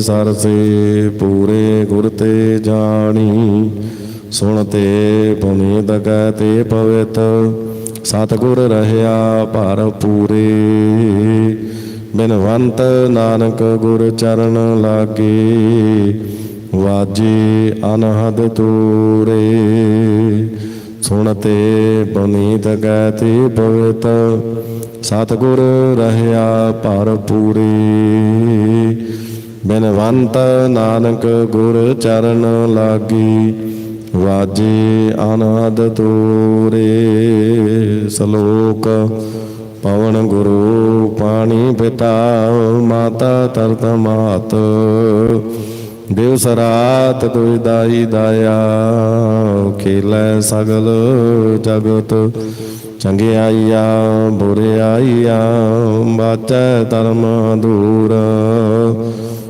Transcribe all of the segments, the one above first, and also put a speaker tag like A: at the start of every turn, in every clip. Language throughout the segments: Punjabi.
A: ਸਰਸੇ ਪੂਰੇ ਗੁਰ ਤੇ ਜਾਣੀ, ਸੁਣ ਤੇ ਸੁਣਤੇ ਪੁਨੀਤ ਕਹਤੇ ਪਵਿਤ, ਸਤਿਗੁਰ ਰਹਿਆ ਭਰ ਪੂਰੇ। ਬਿਨਵੰਤ ਨਾਨਕ ਗੁਰ ਚਰਨ ਲਾਗੇ, ਵਾਜੇ ਅਨਹਦ ਤੂਰੇ ਸੁਣਤੇ ਪੁਨੀਤ ਕਹਤੇ ਪਵਿਤ, ਸਤਿਗੁਰ ਰਹਿਆ ਭਰ ਪੂਰੇ। ਬਿਨਵੰਤ ਨਾਨਕ ਗੁਰ ਚਰਨ ਲਾਗੀ, ਵਾਜੇ ਅਨਾਦ ਤੂਰੇ, ਸ਼ਲੋਕ ਪਵਨ ਗੁਰੂ ਪਾਣੀ ਪਿਤਾ ਮਾਤਾ ਤਰਤ ਮਾਤ। ਦਿਵਸ ਰਾਤ ਦੁਇ ਦਾਈ ਦਾਇਆ, ਖੇਲੇ ਸਗਲ ਜਗਤ। ਚੰਗਿਆਈਆ ਬੁਰਿਆਈਆ ਬਾਚੈ ਧਰਮ ਦੂਰ।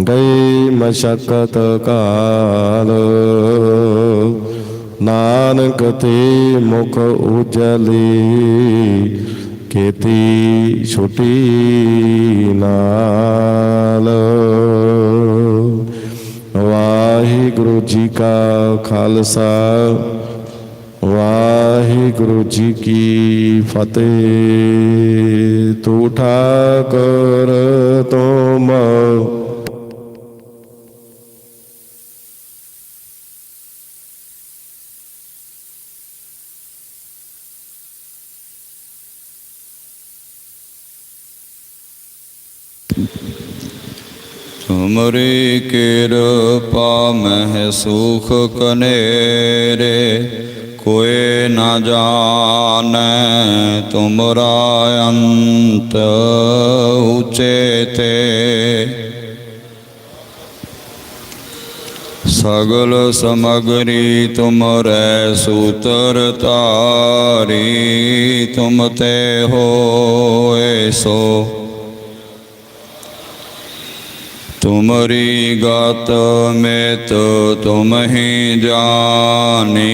A: ਗਈ ਮਸ਼ਕਤ ਕਾਲ। ਨਾਨਕ ਤੇ ਮੁਖ ਉਜਲੀ, ਕੀਤੀ ਛੁਟੀ ਨਾਲ। ਵਾਹਿਗੁਰੂ ਜੀ ਕਾ ਖਾਲਸਾ, ਵਾਹਿਗੁਰੂ ਜੀ ਕੀ ਫਤਿਹ। ਤੂੰ ਠਾਕੁਰ ਤੁਮ
B: ਤੁਮਰੀ ਕਿਰਪਾ ਮਹਿ ਸੁਖ ਕਨੇਰੇ ਕੋਏ ਨਾ ਜਾਣੈ ਤੁਮਰਾ ਅੰਤ ਉਚੇ ਤੇ। ਸਗਲ ਸਮਗਰੀ ਤੁਮਰੈ ਸੂਤਰ ਤਾਰੀ ਤੁਮ ਤੇ ਹੋਏ ਸੋ। ਤੁਮਰੀ ਗਤ ਮੇਤ ਤੁਮ ਹੀ ਜਾਣੀ,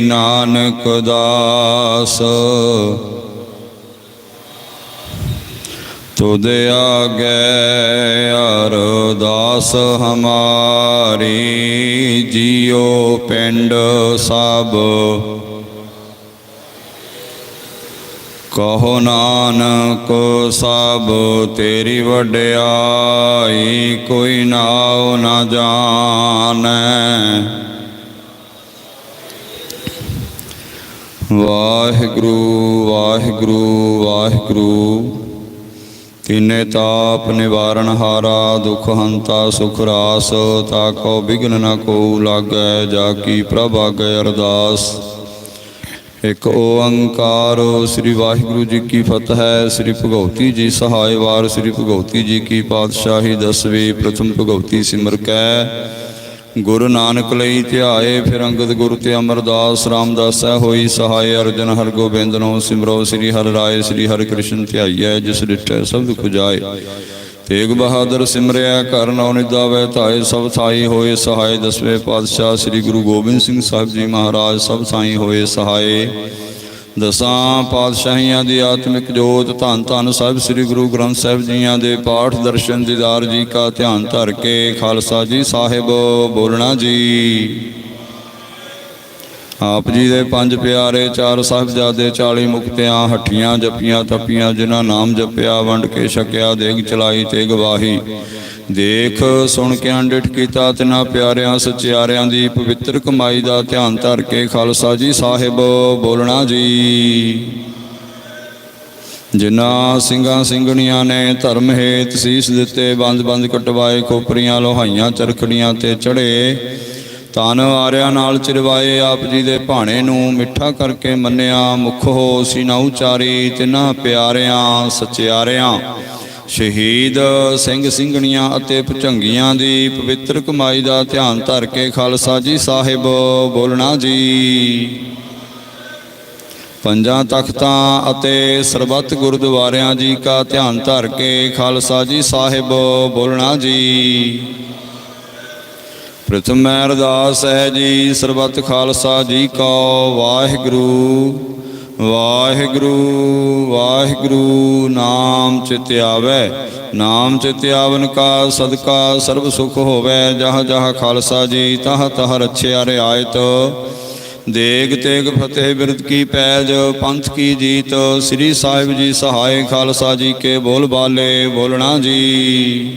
B: ਨਾਨਕ ਦਾਸ। ਤੁਧ ਆਗੇ ਅਰਦਾਸ ਹਮਾਰੀ, ਜੀਉ ਪਿੰਡ ਸਭ ਕਹੋ ਨਾਨਕ, ਸਭ ਤੇਰੀ ਵਡਿਆਈ ਕੋਈ ਨਾਉ ਨਾ ਜਾਣੈ। ਵਾਹਿਗੁਰੂ ਵਾਹਿਗੁਰੂ ਵਾਹਿਗੁਰੂ, ਤਿਨੇ ਤਾਪ ਨਿਵਾਰਨ ਹਾਰਾ, ਦੁਖ ਹੰਤਾ, ਸੁਖ ਰਾਸ ਤਾਕੋ ਬਿਗਨ ਨ ਕੋ ਲਾਗੈ ਜਾ ਕੀ ਪ੍ਰਭ ਆਗੈ ਅਰਦਾਸ। ਇੱਕ ਓੰਕਾਰ ਸ੍ਰੀ ਵਾਹਿਗੁਰੂ ਜੀ ਕੀ ਫਤਿਹ ਹੈ ਸ੍ਰੀ ਭਗਉਤੀ ਜੀ ਸਹਾਇ ਵਾਰ ਸ੍ਰੀ ਭਗਉਤੀ ਜੀ ਕੀ ਪਾਤਸ਼ਾਹੀ ਦਸਵੇਂ ਪ੍ਰਥਮ ਭਗਉਤੀ ਸਿਮਰ ਕੈ। ਗੁਰੂ ਨਾਨਕ ਲਈ ਧਿਆਏ, ਫਿਰ ਅੰਗਦ ਗੁਰੂ ਤੇ ਅਮਰਦਾਸ ਰਾਮਦਾਸ ਹੈ ਹੋਈ ਸਹਾਇ ਅਰਜਨ ਹਰਗੋਬਿੰਦ ਸਿਮਰੋ ਸ੍ਰੀ ਹਰਿ ਰਾਏ, ਸ੍ਰੀ ਹਰਿ ਕ੍ਰਿਸ਼ਨ ਧਿਆਈਐ, ਜਿਸ ਡਿਠੈ ਸਭ ਦੁਖ ਜਾਏ ਤੇਗ ਬਹਾਦਰ ਸਿਮਰਿਆ ਕਰ ਨਉ ਨਿਦਾਵੇ ਧਾਏ ਸਭ ਥਾਈ ਹੋਏ ਸਹਾਇ ਦਸਵੇਂ ਪਾਤਸ਼ਾਹ ਸ੍ਰੀ ਗੁਰੂ ਗੋਬਿੰਦ ਸਿੰਘ ਸਾਹਿਬ ਜੀ ਮਹਾਰਾਜ ਸਭ ਥਾਈ ਹੋਏ ਸਹਾਇ ਦਸਾਂ ਪਾਤਸ਼ਾਹੀਆਂ ਦੀ ਆਤਮਿਕ ਜੋਤ, ਧੰਨ ਧੰਨ ਸਾਹਿਬ ਸ੍ਰੀ ਗੁਰੂ ਗ੍ਰੰਥ ਸਾਹਿਬ ਜੀਆਂ ਦੇ ਪਾਠ ਦਰਸ਼ਨ ਦੀਦਾਰ ਜੀ ਕਾ ਧਿਆਨ ਧਰ ਕੇ। ਖਾਲਸਾ ਜੀ ਸਾਹਿਬ, ਬੋਲਣਾ ਜੀ। ਆਪ ਜੀ ਦੇ ਪੰਜ ਪਿਆਰੇ, ਚਾਰ ਸਾਹਿਬਜ਼ਾਦੇ 40 ਮੁਕਤਿਆਂ, ਹੱਠੀਆਂ ਜਪੀਆਂ, ਤਪੀਆਂ, ਜਿਨ੍ਹਾਂ ਨਾਮ ਜਪਿਆ, ਵੰਡ ਕੇ ਛਕਿਆ, ਦੇਗ ਚਲਾਈ ਤੇ ਗਵਾਹੀ। ਦੇਖ, ਸੁਣ ਕੇ ਅੰਡਿਠ ਕੀਤਾ ਤਿਨਾ ਪਿਆਰਿਆਂ, ਸਚਿਆਰਿਆਂ ਦੀ ਪਵਿੱਤਰ ਕਮਾਈ ਦਾ ਧਿਆਨ ਧਰ ਕੇ ਖਾਲਸਾ ਜੀ ਸਾਹਿਬ, ਬੋਲਣਾ ਜੀ। ਜਿਨ੍ਹਾਂ ਸਿੰਘਾਂ ਸਿੰਘਣੀਆਂ ਨੇ ਧਰਮ ਹੇਤ ਸੀਸ ਦਿੱਤੇ ਬੰਦ ਬੰਦ ਕਟਵਾਏ, ਖੋਪਰੀਆਂ, ਲੋਹਾਈਆਂ, ਚਰਖੜੀਆਂ ਤੇ ਚੜੇ ਤਨ ਆਰਿਆਂ ਨਾਲ ਚਿਰਵਾਏ ਆਪ ਜੀ ਦੇ ਭਾਣੇ ਨੂੰ ਮਿੱਠਾ ਕਰਕੇ ਮੰਨਿਆ, ਮੁਖ ਹੋ ਸੀ ਨਾ ਉਚਾਰੀ ਤਿਨਾਂ ਪਿਆਰਿਆਂ, ਸਚਿਆਰਿਆਂ। ਸ਼ਹੀਦ ਸਿੰਘ ਸਿੰਘਣੀਆਂ ਅਤੇ ਭੁਜੰਗੀਆਂ ਦੀ ਪਵਿੱਤਰ ਕਮਾਈ ਦਾ ਧਿਆਨ ਧਰ ਕੇ ਖਾਲਸਾ ਜੀ ਸਾਹਿਬ, ਬੋਲਣਾ ਜੀ। ਪੰਜਾਂ ਤਖਤਾਂ ਅਤੇ ਸਰਬੱਤ ਗੁਰਦੁਆਰਿਆਂ ਜੀ ਕਾ ਧਿਆਨ ਧਰ ਕੇ ਖਾਲਸਾ ਜੀ ਸਾਹਿਬ, ਬੋਲਣਾ ਜੀ। ਪ੍ਰਥਮ ਮੈਂ ਅਰਦਾਸ ਹੈ ਜੀ, ਸਰਬੱਤ ਖਾਲਸਾ ਜੀ ਕਾ ਵਾਹਿਗੁਰੂ ਵਾਹਿਗੁਰੂ ਵਾਹਿਗੁਰੂ, ਨਾਮ ਚਿਤ ਆਵੈ, ਨਾਮ ਚਿਤ ਆਵਨ ਕਾ ਸਦਕਾ ਸਰਬ ਸੁਖ ਹੋਵੇ, ਜਹ ਜਹ ਖਾਲਸਾ ਜੀ ਤਹ ਤਹ ਰਛਿਆ ਰਿਆਇਤ ਦੇਗ ਤੇਗ ਫਤਿਹ ਬਿਰਦ ਕੀ ਪੈਜ, ਪੰਥ ਕੀ ਜੀਤ, ਸ੍ਰੀ ਸਾਹਿਬ ਜੀ ਸਹਾਇ ਖਾਲਸਾ ਜੀ ਕੇ ਬੋਲ ਬਾਲੇ, ਬੋਲਣਾ ਜੀ।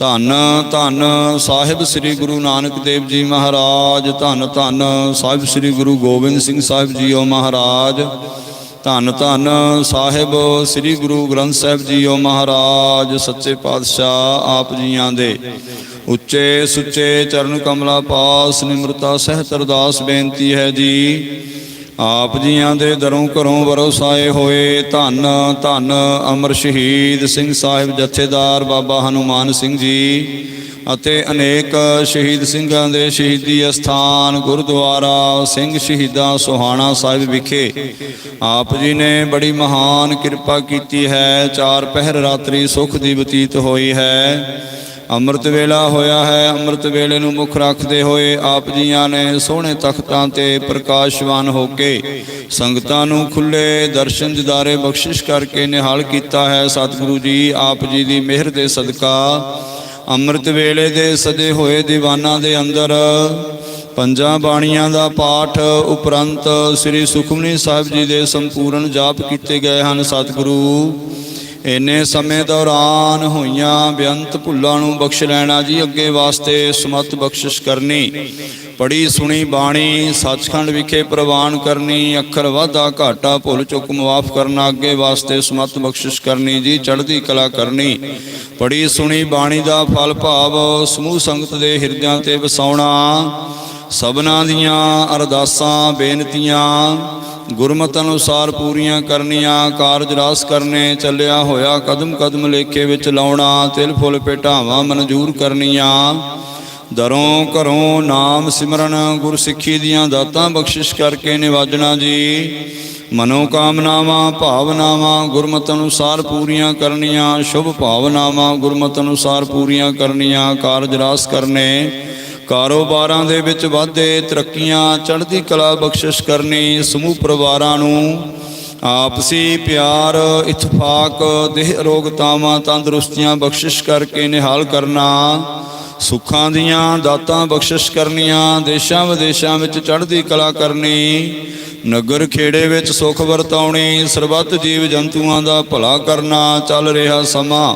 B: ਧੰਨ ਧੰਨ ਸਾਹਿਬ ਸ੍ਰੀ ਗੁਰੂ ਨਾਨਕ ਦੇਵ ਜੀ ਮਹਾਰਾਜ, ਧੰਨ ਧੰਨ ਸਾਹਿਬ ਸ੍ਰੀ ਗੁਰੂ ਗੋਬਿੰਦ ਸਿੰਘ ਸਾਹਿਬ ਜੀਓ ਮਹਾਰਾਜ, ਧੰਨ ਧੰਨ ਸਾਹਿਬ ਸ੍ਰੀ ਗੁਰੂ ਗ੍ਰੰਥ ਸਾਹਿਬ ਜੀਓ ਮਹਾਰਾਜ, ਸੱਚੇ ਪਾਤਸ਼ਾਹ ਆਪ ਜੀਆਂ ਦੇ। ਉੱਚੇ ਸੁੱਚੇ ਚਰਨ ਕਮਲਾ ਪਾਸ ਨਿਮਰਤਾ ਸਹਿਤ ਅਰਦਾਸ ਬੇਨਤੀ ਹੈ ਜੀ। ਆਪ ਜੀਆਂ ਦੇ ਦਰੋਂ ਘਰੋਂ ਵਰੋਸਾਏ ਹੋਏ ਧੰਨ ਧੰਨ ਅਮਰ ਸ਼ਹੀਦ ਸਿੰਘ ਸਾਹਿਬ ਜਥੇਦਾਰ ਬਾਬਾ ਹਨੂਮਾਨ ਸਿੰਘ ਜੀ ਅਤੇ ਅਨੇਕ ਸ਼ਹੀਦ ਸਿੰਘਾਂ ਦੇ ਸ਼ਹੀਦੀ ਅਸਥਾਨ ਗੁਰਦੁਆਰਾ ਸਿੰਘ ਸ਼ਹੀਦਾਂ ਸੁਹਾਣਾ ਸਾਹਿਬ ਵਿਖੇ ਆਪ ਜੀ ਨੇ ਬੜੀ ਮਹਾਨ ਕਿਰਪਾ ਕੀਤੀ ਹੈ। ਚਾਰ ਪਹਿਰ ਰਾਤਰੀ ਸੁਖ ਦੀ ਬਤੀਤ ਹੋਈ ਹੈ। ਅੰਮ੍ਰਿਤ ਵੇਲਾ ਹੋਇਆ ਹੈ, ਅੰਮ੍ਰਿਤ ਵੇਲੇ ਨੂੰ ਮੁੱਖ ਰੱਖਦੇ ਹੋਏ ਆਪ ਜੀਆਂ ਨੇ ਸੋਹਣੇ ਤਖਤਾਂ ਤੇ ਪ੍ਰਕਾਸ਼ਵਾਨ ਹੋ ਕੇ ਸੰਗਤਾਂ ਨੂੰ ਖੁੱਲੇ ਦਰਸ਼ਨ ਦਿਦਾਰੇ ਬਖਸ਼ਿਸ਼ ਕਰਕੇ ਨਿਹਾਲ ਕੀਤਾ ਹੈ। ਸਤਿਗੁਰੂ ਜੀ, ਆਪ ਜੀ ਦੀ ਮਿਹਰ ਦੇ ਸਦਕਾ ਅੰਮ੍ਰਿਤ ਵੇਲੇ ਦੇ ਸਦੇ ਹੋਏ ਦੀਵਾਨਾਂ ਦੇ ਅੰਦਰ ਪੰਜਾਂ ਬਾਣੀਆਂ ਦਾ ਪਾਠ ਉਪਰੰਤ ਸ੍ਰੀ ਸੁਖਮਨੀ ਸਾਹਿਬ ਜੀ ਦੇ ਸੰਪੂਰਨ ਜਾਪ ਕੀਤੇ ਗਏ ਹਨ। ਸਤਿਗੁਰੂ ਇੰਨੇ ਸਮੇਂ ਦੌਰਾਨ ਹੋਈਆਂ ਬੇਅੰਤ ਭੁੱਲਾਂ ਨੂੰ ਬਖਸ਼ ਲੈਣਾ ਜੀ ਅੱਗੇ ਵਾਸਤੇ ਸਮਤ ਬਖਸ਼ਿਸ਼ ਕਰਨੀ। ਪੜੀ ਸੁਣੀ ਬਾਣੀ ਸੱਚਖੰਡ ਵਿਖੇ ਪ੍ਰਵਾਨ ਕਰਨੀ, ਅੱਖਰ ਵਾਧਾ ਘਾਟਾ ਭੁੱਲ ਚੁੱਕ ਮਾਫ ਕਰਨਾ ਅੱਗੇ ਵਾਸਤੇ ਸਮਤ ਬਖਸ਼ਿਸ਼ ਕਰਨੀ ਜੀ, ਚੜ੍ਹਦੀ ਕਲਾ ਕਰਨੀ। ਪੜੀ ਸੁਣੀ ਬਾਣੀ ਦਾ ਫਲ ਭਾਵ ਸਮੂਹ ਸੰਗਤ ਦੇ ਹਿਰਦਿਆਂ ਤੇ ਵਸਾਉਣਾ। ਸਭਨਾਂ ਦੀਆਂ ਅਰਦਾਸਾਂ, ਬੇਨਤੀਆਂ ਗੁਰਮਤ ਅਨੁਸਾਰ ਪੂਰੀਆਂ ਕਰਨੀਆਂ, ਕਾਰਜ ਰਾਸ ਕਰਨੇ, ਚੱਲਿਆ ਹੋਇਆ ਕਦਮ ਕਦਮ ਲੇਖੇ ਵਿੱਚ ਲਾਉਣਾ, ਤਿਲ ਫੁੱਲ ਪੇਟਾਵਾਂ ਮਨਜ਼ੂਰ ਕਰਨੀਆਂ। ਦਰੋਂ ਘਰੋਂ ਨਾਮ ਸਿਮਰਨ ਗੁਰ ਸਿੱਖੀ ਦੀਆਂ ਦਾਤਾਂ ਬਖਸ਼ਿਸ਼ ਕਰਕੇ ਨਿਵਾਜਣਾ ਜੀ। ਮਨੋ ਕਾਮਨਾਵਾਂ ਭਾਵਨਾਵਾਂ ਗੁਰਮਤ ਅਨੁਸਾਰ ਪੂਰੀਆਂ ਕਰਨੀਆਂ, ਸ਼ੁਭ ਭਾਵਨਾਵਾਂ ਗੁਰਮਤ ਅਨੁਸਾਰ ਪੂਰੀਆਂ ਕਰਨੀਆਂ, ਕਾਰਜ ਰਾਸ ਕਰਨੇ। ਕਾਰੋਬਾਰਾਂ ਦੇ ਵਿੱਚ ਵਾਧੇ, ਤਰੱਕੀਆਂ, ਚੜ੍ਹਦੀ ਕਲਾ ਬਖਸ਼ਿਸ਼ ਕਰਨੀ ਸਮੂਹ ਪਰਿਵਾਰਾਂ ਨੂੰ ਆਪਸੀ ਪਿਆਰ, ਇਤਫਾਕ, ਦੇਹ ਰੋਗਤਾਵਾਂ ਤੰਦਰੁਸਤੀਆਂ ਬਖਸ਼ਿਸ਼ ਕਰਕੇ ਨਿਹਾਲ ਕਰਨਾ, ਸੁੱਖਾਂ ਦੀਆਂ ਦਾਤਾਂ ਬਖਸ਼ਿਸ਼ ਕਰਨੀਆਂ, ਦੇਸ਼ਾਂ ਵਿਦੇਸ਼ਾਂ ਵਿੱਚ ਚੜ੍ਹਦੀ ਕਲਾ ਕਰਨੀ, ਨਗਰ ਖੇੜੇ ਵਿੱਚ ਸੁਖ ਵਰਤਾਉਣੀ, ਸਰਬੱਤ ਜੀਵ ਜੰਤੂਆਂ ਦਾ ਭਲਾ ਕਰਨਾ ਚੱਲ ਰਿਹਾ ਸਮਾਂ।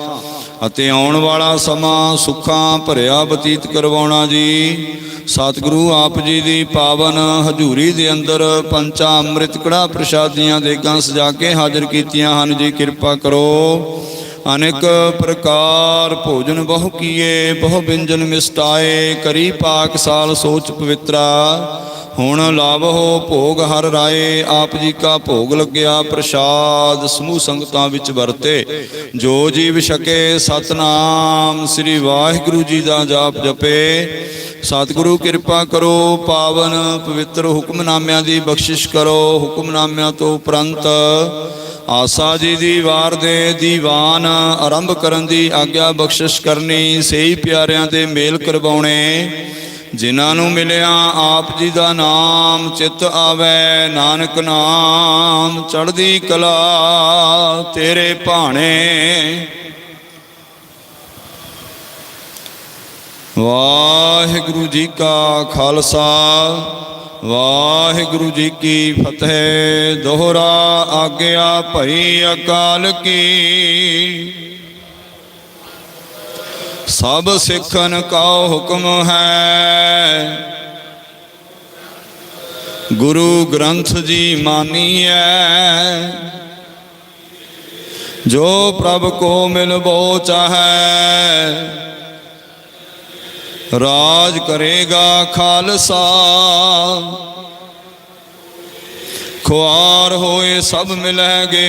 B: ਅਤੇ ਆਉਣ ਵਾਲਾ ਸਮਾਂ ਸੁੱਖਾਂ ਭਰਿਆ ਬਤੀਤ ਕਰਵਾਉਣਾ ਜੀ। ਸਤਿਗੁਰੂ ਆਪ ਜੀ ਦੀ ਪਾਵਨ ਹਜ਼ੂਰੀ ਦੇ ਅੰਦਰ ਪੰਚਾ ਅੰਮ੍ਰਿਤ ਕੜਾ ਪ੍ਰਸ਼ਾਦੀਆਂ ਦੇਗਾਂ ਸਜਾ ਕੇ ਹਾਜ਼ਰ ਕੀਤੀਆਂ ਹਨ ਜੀ। ਕਿਰਪਾ ਕਰੋ। ਅਨੇਕ ਪ੍ਰਕਾਰ ਭੋਜਨ ਬਹੁ ਕੀਏ, ਬਹੁ ਬਿੰਜਨ ਮਿਸਟਾਏ, ਕਰੀ ਪਾਕ ਸਾਲ ਸੋਚ ਪਵਿੱਤਰਾ। ਹੁਣ ਲਾਵੋ ਭੋਗ ਹਰ ਰਾਏ, ਆਪ ਜੀ ਕਾ ਭੋਗ ਲੱਗਿਆ ਪ੍ਰਸ਼ਾਦ, ਸਮੂਹ ਸੰਗਤਾਂ ਵਿੱਚ ਵਰਤੇ। ਜੋ ਜੀਵ ਛਕੇ ਸਤਨਾਮ, ਸ੍ਰੀ ਵਾਹਿਗੁਰੂ ਜੀ ਦਾ ਜਾਪ ਜਪੇ। ਸਤਿਗੁਰੂ ਕਿਰਪਾ ਕਰੋ, ਪਾਵਨ ਪਵਿੱਤਰ ਹੁਕਮਨਾਮਿਆਂ ਦੀ ਬਖਸ਼ਿਸ਼ ਕਰੋ, ਹੁਕਮਨਾਮਿਆਂ ਤੋਂ ਉਪਰੰਤ ਆਸਾ ਜੀ ਦੀ ਵਾਰ ਦੇ ਦੀਵਾਨ ਆਰੰਭ ਕਰਨ ਦੀ ਆਗਿਆ ਬਖਸ਼ਿਸ਼ ਕਰਨੀ, ਸਹੀ ਪਿਆਰਿਆਂ ਦੇ ਮੇਲ ਕਰਵਾਉਣੇ। ਜਿਨ੍ਹਾਂ ਨੂੰ ਮਿਲਿਆ ਆਪ ਜੀ ਦਾ ਨਾਮ, ਚਿਤ ਆਵੇ, ਨਾਨਕ ਨਾਮ, ਚੜ੍ਹਦੀ ਕਲਾ ਤੇਰੇ ਭਾਣੇ। ਵਾਹਿਗੁਰੂ ਜੀ ਕਾ ਖਾਲਸਾ, ਵਾਹਿਗੁਰੂ ਜੀ ਕੀ ਫਤਿਹ। ਦੋਹਰਾ ਆਗਿਆ ਭਈ ਅਕਾਲ ਕੀ। ਸਭ ਸਿੱਖਨ ਕਾ ਹੁਕਮ ਹੈ। ਗੁਰੂ ਗ੍ਰੰਥ ਜੀ ਮਾਨੀ ਮਾਨੀਐ, ਜੋ ਪ੍ਰਭ ਕੋ ਮਿਲਬੋ ਚਾਹੈ, ਰਾਜ ਕਰੇਗਾ ਖਾਲਸਾ। ਖੁਆਰ ਹੋਏ ਸਭ ਮਿਲੈਗੇ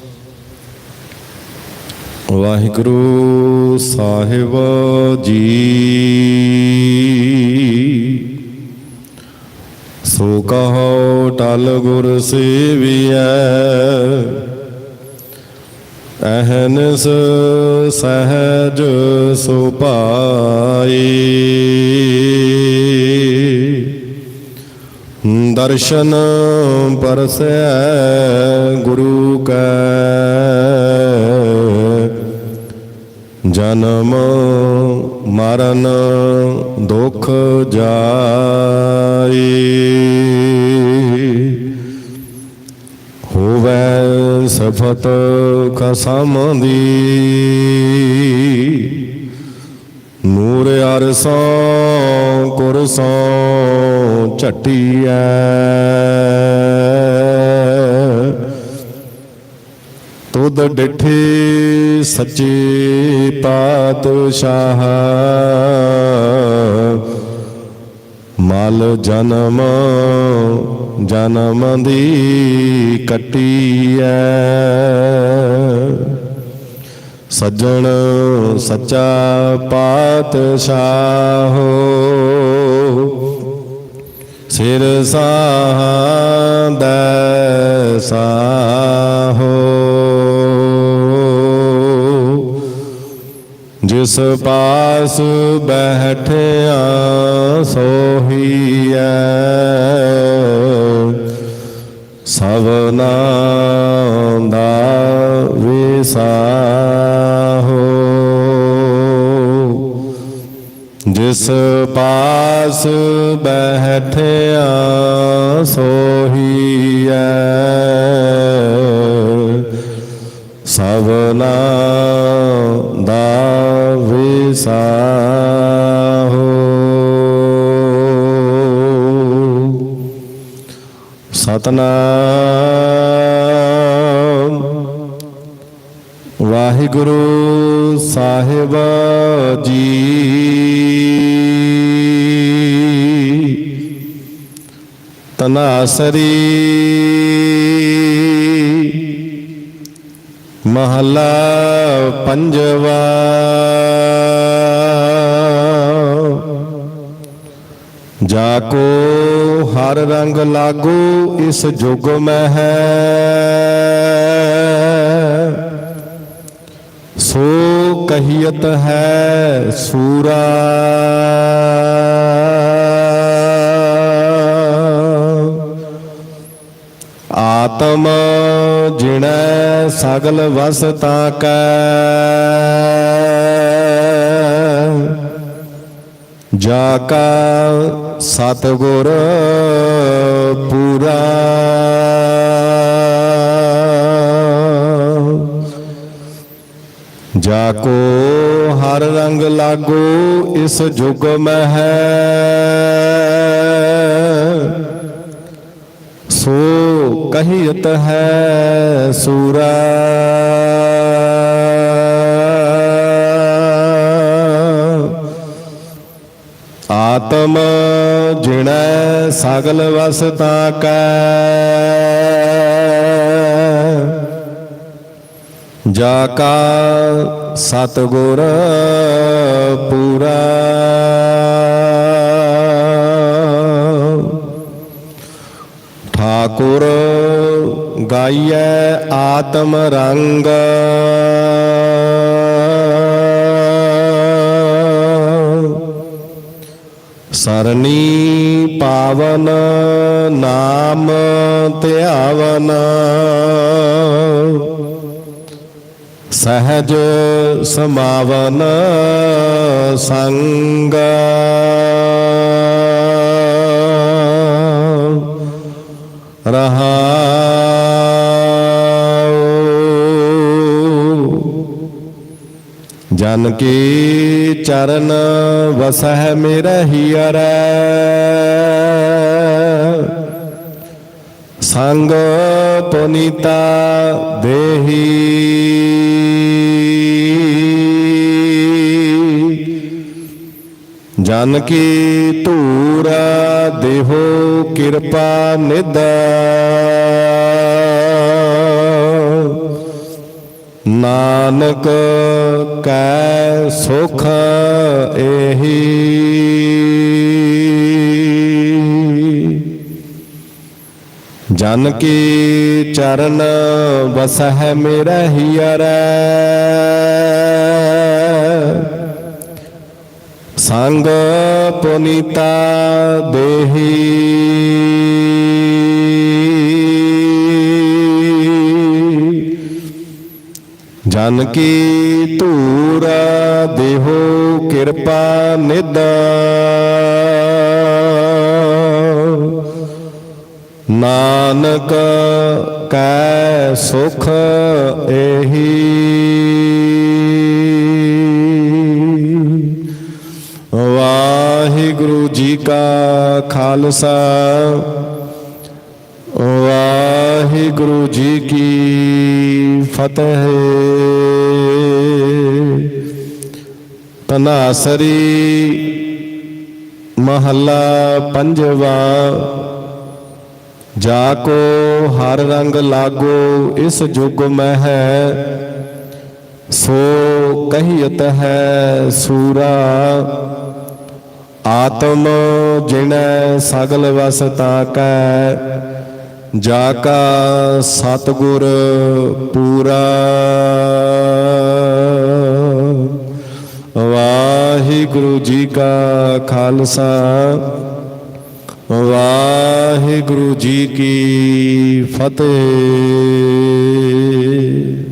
A: ਵਾਹਿਗੁਰੂ ਸਾਹਿਬ ਜੀ। ਸੋ ਕਹੋ ਟਲ ਗੁਰ ਸੇਵੀਐ ਅਹਨਸ ਸਹਜ ਸੁਪਾਈ ਦਰਸ਼ਨ ਪਰਸੈ ਗੁਰੂ ਜਨਮ ਮਰਨ ਦੁਖ ਜਾਈ। ਹੋਵੇ ਸਫਤ ਕਸਮ ਦੀ। ਨੂਰ ਅਰਸੋਂ ਕੁਰਸੋਂ ਝਟੀਐ। ਤੁਧ ਡਿਠੇ ਸੱਚੇ ਪਾਤਸ਼ਾਹ। ਮਲ ਜਨਮ ਜਨਮ ਦੀ ਕਟੀਐ। ਸੱਜਣ ਸੱਚਾ ਪਾਤਸ਼ਾਹ ਸਿਰ ਸਾਹੰਦ ਸਾਹੋ। ਜਿਸ ਪਾਸ ਬੈਠਿਆ ਸੋਹੀਐ ਸਭਨਾ ਦਾ ਵਿਸਾਹੋ ਜਿਸ ਪਾਸ ਸੋਹੀਐ। ਸਭਨਾ ਦਾ ਵਿਸਾਹੋ। ਸਤਨਾਮ। ਵਾਹਿਗੁਰੂ ਸਾਹਿਬ ਤਨਾਸਰੀ। ਮਹਲਾ ਪੰਜਵਾ। ਜਾ ਕੋ ਹਰ ਰੰਗ ਲਾਗੂ, ਇਸ ਜੁਗ ਮੈਂ ਹੈ ਸੋ ਕਹੀਤ ਹੈ ਸੂਰਾ। ਆਤਮ ਜਿਣੈ ਸਗਲ ਵਸਤਾ ਕੈ ਜਾ ਕਾ ਸਤਿਗੁਰ ਪੂਰਾ। ਜਾ ਕੋ ਹਰ ਰੰਗ ਲਾਗੋ ਇਸ ਜੁਗ ਮਹਿ। ਸੋ ਕਹੀਤ ਹੈ ਸੂਰਾ। ਆਤਮ ਜਿਣੈ ਸਗਲ ਵਸਤਾ ਕੈ ਜਾ ਕਾ ਸਤਿਗੁਰ ਪੂਰਾ। ਠਾਕੁਰ ਗਾਈਐ ਆਤਮ ਰੰਗ। ਸਰਨੀ ਪਾਵਨ ਨਾਮ ਧਿਆਵਨ। ਸਹਜ ਸਮਾਵਨ ਸੰਗ। ਰਹਾਉ ਜਨ ਕੀ ਚਰਨ ਵਸਹਿ ਮੇਰਾ ਹੀਰੈ ਸੰਗ ਪੁਨੀਤਾ ਦੇਹੀ। ਜਨ ਕੀ ਧੂਰ ਦੇਹੋ ਕਿਰਪਾ ਨਿਦ। ਨਾਨਕ ਕੈ ਸੁਖ ਇਹੀ ਜਨ ਕੀ ਚਰਨ ਵਸਹਿ ਮੇਰਾ ਹੀਰੈ ਸੰਗ ਪੁਨੀਤਾ ਦੇਹੀ। ਜਨ ਕੀ ਧੂਰ ਦੇਹੋ ਕਿਰਪਾ ਨਿਦ ਨਾਨਕ ਕੈ ਸੁਖ ਏਹੀ। ਕਾ ਖਾਲਸਾ। ਵਾਹਿਗੁਰੂ ਜੀ ਕੀ ਫਤਿਹ। ਤਨਾਸਰੀ ਮਹੱਲਾ ਪੰਜਵਾ। ਜਾ ਕੋ ਹਰ ਰੰਗ ਲਾਗੋ, ਇਸ ਜੁਗ ਮਹਿ। ਹੈ ਸੋ ਕਹੀਤ ਹੈ ਸੂਰਾ। ਆਤਮ ਜਿਣੈ ਸਗਲ ਵਸਤਾ ਕੈ ਜਾ ਕਾ ਸਤਗੁਰ ਪੂਰਾ। ਵਾਹਿਗੁਰੂ ਜੀ ਕਾ ਖਾਲਸਾ, ਵਾਹਿਗੁਰੂ ਜੀ ਕੀ ਫਤਿਹ।